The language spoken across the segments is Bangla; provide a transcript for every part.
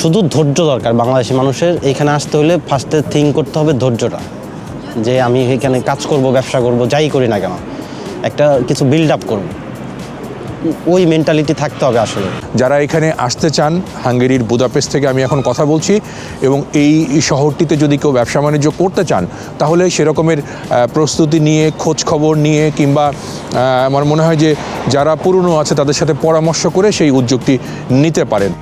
শুধু ধৈর্য দরকার বাংলাদেশি মানুষের। এখানে আসতে হলে ফার্স্টে থিঙ্ক করতে হবে ধৈর্যটা। যে আমি এখানে কাজ করব, ব্যবসা করব, যাই করি না কেন। একটা কিছু বিল্ড আপ করব। ওই মেন্টালিটি থাকতে হবে আসলে। যারা এখানে আসতে চান, হাঙ্গেরির বুদাপেস্ট থেকে আমি এখন কথা বলছি, এবং এই শহরটিতে যদি কেউ ব্যবসা বাণিজ্য করতে চান, তাহলে সেরকমের প্রস্তুতি নিয়ে, খোঁজ খবর নিয়ে, কিংবা আমার মনে হয় যে যারা পুরনো আছে, তাদের সাথে পরামর্শ করে সেই উদ্যোগটি নিতে পারেন।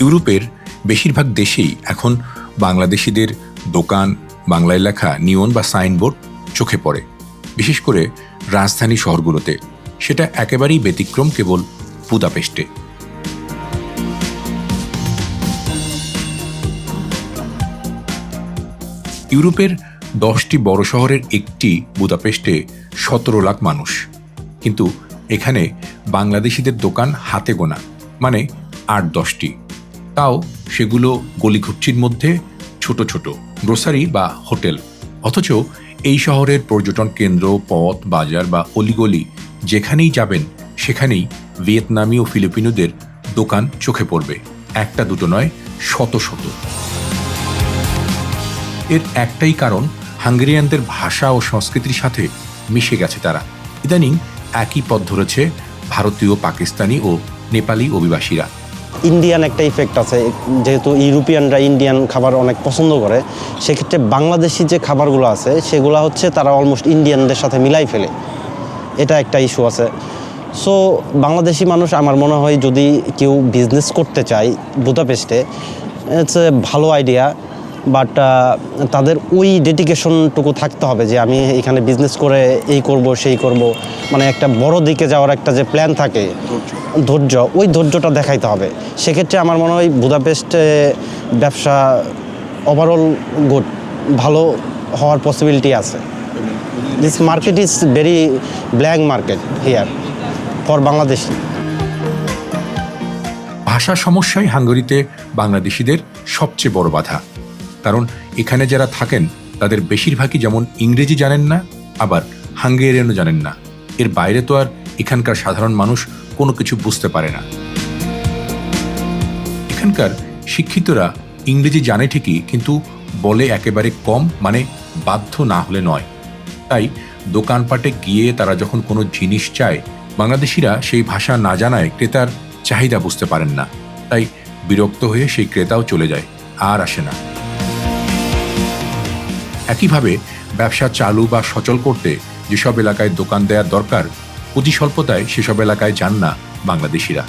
ইউরোপের বেশিরভাগ দেশেই এখন বাংলাদেশিদের দোকান বাংলায় লেখা, নিয়ন বা সাইনবোর্ড চোখে পড়ে। বিশেষ করে রাজধানী শহরগুলোতে। সেটা একেবারেই ব্যতিক্রম কেবল বুদাপেস্টে ইউরোপের দশটি বড় শহরের একটি বুদাপেস্টে সতেরো লাখ মানুষ। কিন্তু এখানে বাংলাদেশিদের দোকান হাতে গোনা মানে আট দশটি। তাও সেগুলো গলিঘুটছির মধ্যে ছোট ছোট, গ্রোসারি বা হোটেল। অথচ এই শহরের পর্যটন কেন্দ্র, পথ, বাজার বা অলিগলি যেখানেই যাবেন, সেখানেই ভিয়েতনামি ও ফিলিপিনোদের দোকান চোখে পড়বে। একটা দুটো নয়, শত শত। এর একটাই কারণ, হাঙ্গেরিয়ানদের ভাষা ও সংস্কৃতির সাথে মিশে গেছে তারা। ইদানিং একই পথ ধরেছে ভারতীয়, পাকিস্তানি ও নেপালি অভিবাসীরা। ইন্ডিয়ান একটা ইফেক্ট আছে। যেহেতু ইউরোপিয়ানরা ইন্ডিয়ান খাবার অনেক পছন্দ করে, সেক্ষেত্রে বাংলাদেশি যে খাবারগুলো আছে, সেগুলো হচ্ছে তারা অলমোস্ট ইন্ডিয়ানদের সাথে মিলাই ফেলে। এটা একটা ইস্যু আছে। সো বাংলাদেশি মানুষ আমার মনে হয় যদি কেউ বিজনেস করতে চায় বুদাপেস্টে ইটস এ ভালো আইডিয়া বাট তাদের ওই ডেডিকেশনটুকু থাকতে হবে যে আমি এখানে বিজনেস করে এই করব, সেই করব। মানে একটা বড় দিকে যাওয়ার একটা যে প্ল্যান থাকে, ধৈর্য, ওই ধৈর্যটা দেখাইতে হবে। সেক্ষেত্রে আমার মনে হয় বুদাপেস্টে ব্যবসা ওভারঅল গুড ভালো হওয়ার পসিবিলিটি আছে। This market is very blank market here for Bangladeshi ভাষা সমস্যাই হাঙ্গেরিতে বাংলাদেশিদের সবচেয়ে বড় বাধা। কারণ এখানে যারা থাকেন, তাদের বেশিরভাগই যেমন ইংরেজি জানেন না, আবার হাঙ্গেরিয়ানও জানেন না। এর বাইরে তো আর এখানকার সাধারণ মানুষ কোনো কিছু বুঝতে পারে না। এখানকার শিক্ষিতরা ইংরেজি জানে ঠিকই, কিন্তু বলে একেবারে কম মানে বাধ্য না হলে নয়। তাই দোকানপাটে গিয়ে তারা যখন কোনো জিনিস চায়, বাংলাদেশিরা সেই ভাষা না জানায় ক্রেতার চাহিদা বুঝতে পারেন না। তাই বিরক্ত হয়ে সেই ক্রেতাও চলে যায়, আর আসে না। একইভাবে ব্যবসা চালু বা সচল করতে যেসব এলাকায় দোকান দেওয়ার দরকার, অতি স্বল্পতায় সেসব এলাকায় যান না বাংলাদেশিরা।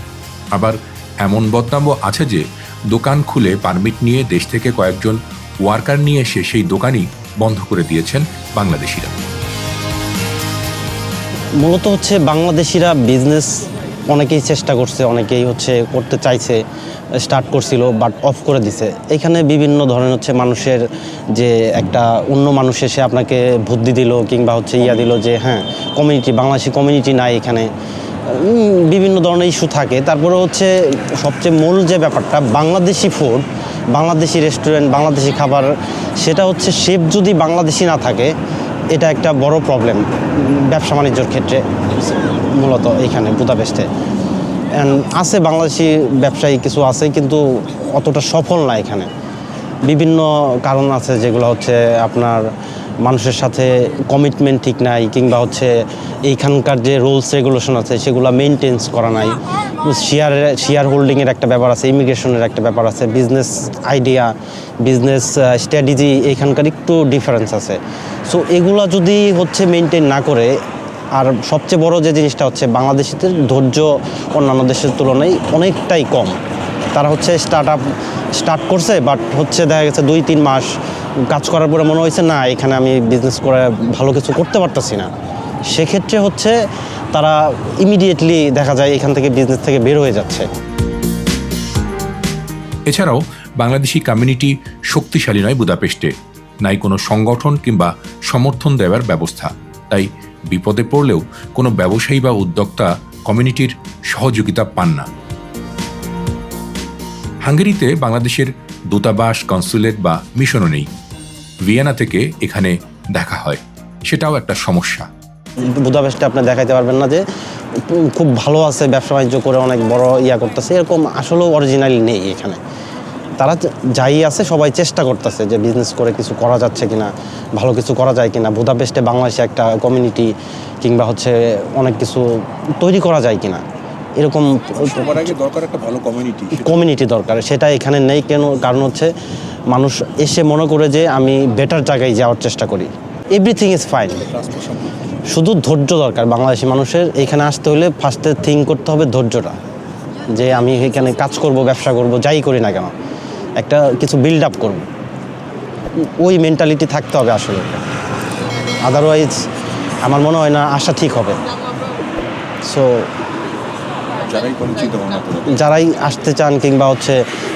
আবার এমন বদনামও আছে যে, দোকান খুলে পারমিট নিয়ে দেশ থেকে কয়েকজন ওয়ার্কার নিয়ে এসে সেই দোকানই বন্ধ করে দিয়েছেন বাংলাদেশিরা। মূলত হচ্ছে বাংলাদেশিরা বিজনেস অনেকেই চেষ্টা করছে, অনেকেই হচ্ছে করতে চাইছে স্টার্ট করছিল বাট অফ করে দিছে। এখানে বিভিন্ন ধরনের হচ্ছে মানুষের যে একটা অন্য মানুষ এসে আপনাকে বুদ্ধি দিল কিংবা হচ্ছে ইয়া দিল যে হ্যাঁ কমিউনিটি বাংলাদেশি কমিউনিটি নাই এখানে। বিভিন্ন ধরনের ইস্যু থাকে। তারপরে হচ্ছে সবচেয়ে মূল যে ব্যাপারটা, বাংলাদেশি ফুড বাংলাদেশি রেস্টুরেন্ট বাংলাদেশি খাবার, সেটা হচ্ছে শেফ যদি বাংলাদেশি না থাকে, এটা একটা বড় প্রবলেম ব্যবসা বাণিজ্যর ক্ষেত্রে। মূলত এইখানে বুদাপেস্টে। আছে, বাংলাদেশি ব্যবসায়ী কিছু আছে, কিন্তু অতটা সফল না এখানে। বিভিন্ন কারণ আছে যেগুলো হচ্ছে আপনার মানুষের সাথে কমিটমেন্ট ঠিক নাই, কিংবা হচ্ছে এইখানকার যে রুলস রেগুলেশন আছে, সেগুলো মেনটেন্স করা নাই। শেয়ার শেয়ার হোল্ডিংয়ের একটা ব্যাপার আছে ইমিগ্রেশনের একটা ব্যাপার আছে বিজনেস আইডিয়া বিজনেস স্ট্র্যাটেজি এইখানকার একটু ডিফারেন্স আছে। সো এগুলো যদি হচ্ছে মেনটেন না করে আর সবচেয়ে বড় যে জিনিসটা হচ্ছে বাংলাদেশিদের ধৈর্য অন্যান্য দেশের তুলনায় অনেকটাই কম। তারা হচ্ছে স্টার্ট আপ স্টার্ট করছে বাট হচ্ছে দেখা গেছে দুই, তিন মাস কাজ করার পরে মনে হয়েছে, না, এখানে আমি বিজনেস করে ভালো কিছু করতে পারতেছি না। সেক্ষেত্রে হচ্ছে তারা ইমিডিয়েটলি দেখা যায় এখান থেকে বিজনেস থেকে বের হয়ে যাচ্ছে। এছাড়াও বাংলাদেশি কমিউনিটি শক্তিশালী নয় বুদাপেস্টে নাই কোনো সংগঠন কিংবা সমর্থন দেওয়ার ব্যবস্থা। তাই বিপদে পড়লেও কোনো ব্যবসায়ী বা উদ্যোক্তা কমিউনিটির সহযোগিতা পান না। হাঙ্গেরিতে বাংলাদেশের দূতাবাস, কনসুলেট বা মিশনও নেই। ভিয়েনা থেকে এখানে দেখা হয়। সেটাও একটা সমস্যা। বুদাপেস্টে আপনি দেখাইতে পারবেন না যে খুব ভালো আছে, ব্যবসা বাণিজ্য করে অনেক বড় ইয়া করতেছে। এরকম আসলেও অরিজিনাল নেই এখানে। তারা যাই আছে সবাই চেষ্টা করতেছে যে বিজনেস করে কিছু করা যাচ্ছে কিনা ভালো কিছু করা যায় কিনা। বুদাপেস্টে বাংলাদেশে একটা কমিউনিটি কিংবা হচ্ছে অনেক কিছু তৈরি করা যায় কিনা। এরকম দরকার একটা ভালো কমিউনিটি কমিউনিটি দরকার সেটা এখানে নেই কেন? কারণ হচ্ছে মানুষ এসে মনে করে যে আমি বেটার জায়গায় যাওয়ার চেষ্টা করি। এভরিথিং ইজ ফাইন শুধু ধৈর্য দরকার বাংলাদেশি মানুষের। এখানে আসতে হলে ফার্স্টে থিঙ্ক করতে হবে ধৈর্যটা। যে আমি এখানে কাজ করব ব্যবসা করব যাই করি না কেন। একটা কিছু বিল্ড আপ করব। ওই মেন্টালিটি থাকতে হবে আসলে। আদারওয়াইজ আমার মনে হয় না আশা ঠিক হবে। সো যারাই কোনো চিন্তা ভাবনা করে যারাই আসতে চান কিংবা হচ্ছে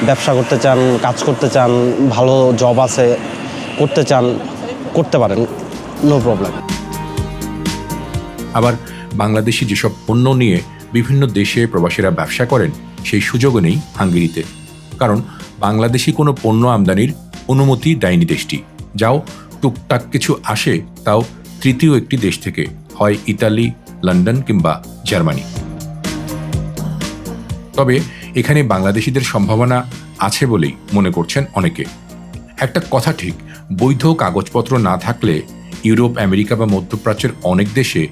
ব্যবসা করতে চান কাজ করতে চান ভালো জব আছে করতে চান করতে পারেন নো প্রবলেম আবার বাংলাদেশি যেসব পণ্য নিয়ে বিভিন্ন দেশে প্রবাসীরা ব্যবসা করেন সেই সুযোগও নেই হাঙ্গেরিতে। কারণ বাংলাদেশি কোনো পণ্য আমদানির অনুমতি দেয়নি দেশটি। যাও, টুকটাক কিছু আসে, তাও তৃতীয় একটি দেশ থেকে, হয় ইতালি, লন্ডন কিংবা জার্মানি। তবে এখানে বাংলাদেশিদের সম্ভাবনা আছে বলেই মনে করছেন অনেকে। একটা কথা ঠিক, বৈধ কাগজপত্র না থাকলে ইউরোপ, আমেরিকা বা মধ্যপ্রাচ্যের অনেক দেশে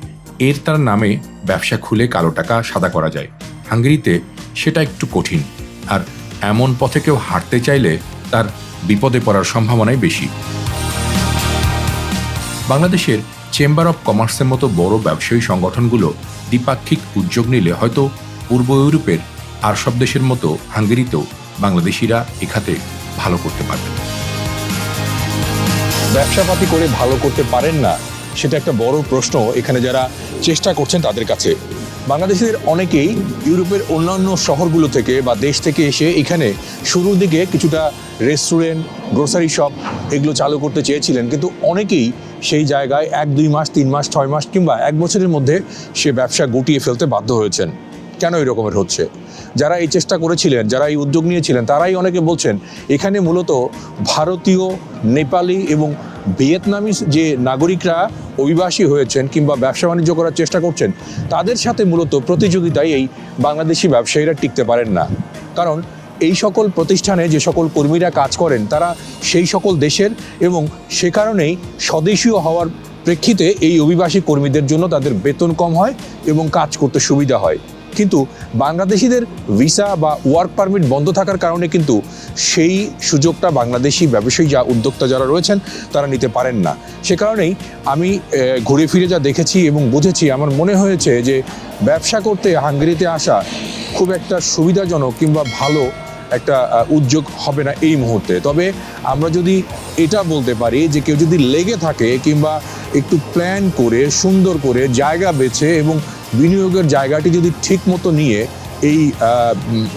এর তার নামে ব্যবসা খুলে কালো টাকা সাদা করা যায়। হাঙ্গেরিতে সেটা একটু কঠিন, আর এমন পথে কেউ হাঁটতে চাইলে তার বিপদে পড়ার সম্ভাবনাই বেশি। বাংলাদেশের চেম্বার অব কমার্সের মতো বড় ব্যবসায়ী সংগঠনগুলো দ্বিপাক্ষিক উদ্যোগ নিলে হয়তো পূর্ব ইউরোপের আর সব দেশের মতো হাঙ্গেরিতেও বাংলাদেশিরা এখাতে ভালো করতে পারবে ব্যবসাপাতি করে ভালো করতে পারেন না, সেটা একটা বড় প্রশ্ন এখানে যারা চেষ্টা করছেন তাদের কাছে। বাংলাদেশের অনেকেই ইউরোপের অন্যান্য শহরগুলো থেকে বা দেশ থেকে এসে এখানে শুরুর দিকে কিছুটা রেস্টুরেন্ট, গ্রোসারি শপ এগুলো চালু করতে চেয়েছিলেন। কিন্তু অনেকেই সেই জায়গায় এক, দুই মাস, তিন মাস, ছয় মাস কিংবা এক বছরের মধ্যে সে ব্যবসা গুটিয়ে ফেলতে বাধ্য হয়েছেন। কেন এই রকমের হচ্ছে? যারা এই চেষ্টা করেছিলেন, যারা এই উদ্যোগ নিয়েছিলেন, তারাই অনেকে বলছেন, এখানে মূলত ভারতীয়, নেপালি এবং ভিয়েতনামি যে নাগরিকরা অভিবাসী হয়েছেন কিংবা ব্যবসা বাণিজ্য করার চেষ্টা করছেন, তাদের সাথে মূলত প্রতিযোগিতায় এই বাংলাদেশি ব্যবসায়ীরা টিকতে পারেন না। কারণ এই সকল প্রতিষ্ঠানে যে সকল কর্মীরা কাজ করেন, তারা সেই সকল দেশের এবং সে কারণেই স্বদেশীয় হওয়ার প্রেক্ষিতে এই অভিবাসী কর্মীদের জন্য তাদের বেতন কম হয় এবং কাজ করতে সুবিধা হয়। কিন্তু বাংলাদেশিদের ভিসা বা ওয়ার্ক পারমিট বন্ধ থাকার কারণে কিন্তু সেই সুযোগটা বাংলাদেশি ব্যবসায়ী যা উদ্যোক্তা যারা রয়েছেন, তারা নিতে পারেন না। সে কারণেই আমি ঘুরে ফিরে যা দেখেছি এবং বুঝেছি, আমার মনে হয়েছে যে ব্যবসা করতে হাঙ্গেরিতে আসা খুব একটা সুবিধাজনক কিংবা ভালো একটা উদ্যোগ হবে না এই মুহূর্তে। তবে আমরা যদি এটা বলতে পারি যে কেউ যদি লেগে থাকে কিংবা একটু প্ল্যান করে, সুন্দর করে জায়গা বেছে এবং বিনিয়োগের জায়গাটি যদি ঠিক মতো নিয়ে এই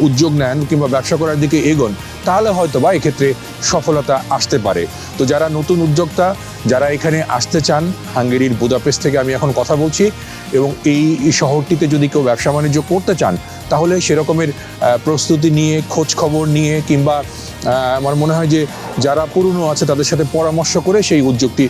উদ্যোগ নেন কিংবা ব্যবসা করার দিকে এগোন, তাহলে হয়তো বা এক্ষেত্রে সফলতা আসতে পারে। তো যারা নতুন উদ্যোক্তা, যারা এখানে আসতে চান, হাঙ্গেরির বুদাপেস্ট থেকে আমি এখন কথা বলছি, এবং এই শহরটিতে যদি কেউ ব্যবসা বাণিজ্য করতে চান, তাহলে সেরকমের প্রস্তুতি নিয়ে, খোঁজ খবর নিয়ে কিংবা আমার মনে হয় যে যারা পুরনো আছে তাদের সাথে পরামর্শ করে সেই উদ্যোগটি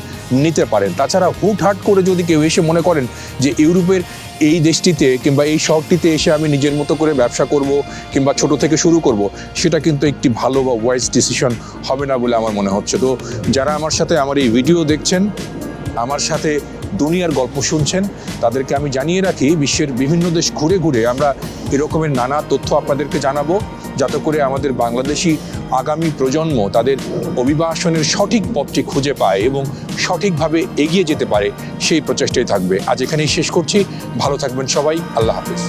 নিতে পারেন। তাছাড়া হুটহাট করে যদি কেউ এসে মনে করেন যে ইউরোপের এই দেশটিতে কিংবা এই শহরটিতে এসে আমি নিজের মতো করে ব্যবসা করব কিংবা ছোট থেকে শুরু করব, সেটা কিন্তু একটি ভালো বা ওয়াইজ ডিসিশন হবে না বলে আমার মনে হচ্ছে। তো যারা আমার সাথে আমার এই ভিডিও দেখছেন, আমার সাথে দুনিয়ার গল্প শুনছেন, তাদেরকে আমি জানিয়ে রাখি, বিশ্বের বিভিন্ন দেশ ঘুরে ঘুরে আমরা এরকমের নানা তথ্য আপনাদেরকে জানাব। যাতে করে আমাদের বাংলাদেশি আগামী প্রজন্ম তাদের অভিবাসনের সঠিক পথটি খুঁজে পায় এবং সঠিকভাবে এগিয়ে যেতে পারে সেই প্রচেষ্টাই থাকবে। আজ এখানেই শেষ করছি। ভালো থাকবেন সবাই। আল্লাহ হাফিজ।